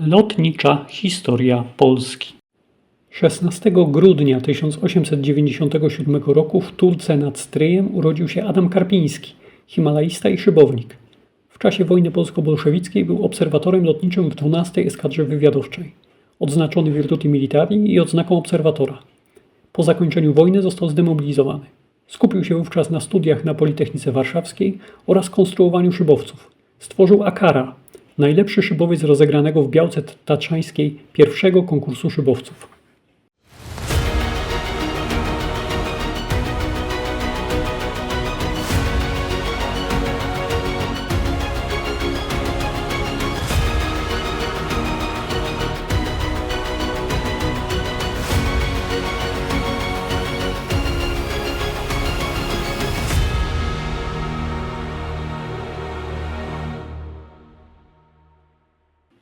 Lotnicza historia Polski 16 grudnia 1897 roku w Tulce nad Stryjem urodził się Adam Karpiński, himalaista i szybownik. W czasie wojny polsko-bolszewickiej był obserwatorem lotniczym w 12 Eskadrze Wywiadowczej, odznaczony Virtuti Militari i odznaką obserwatora. Po zakończeniu wojny został zdemobilizowany. Skupił się wówczas na studiach na Politechnice Warszawskiej oraz konstruowaniu szybowców. Stworzył Akara, najlepszy szybowiec rozegranego w Białce Tatrzańskiej pierwszego konkursu szybowców.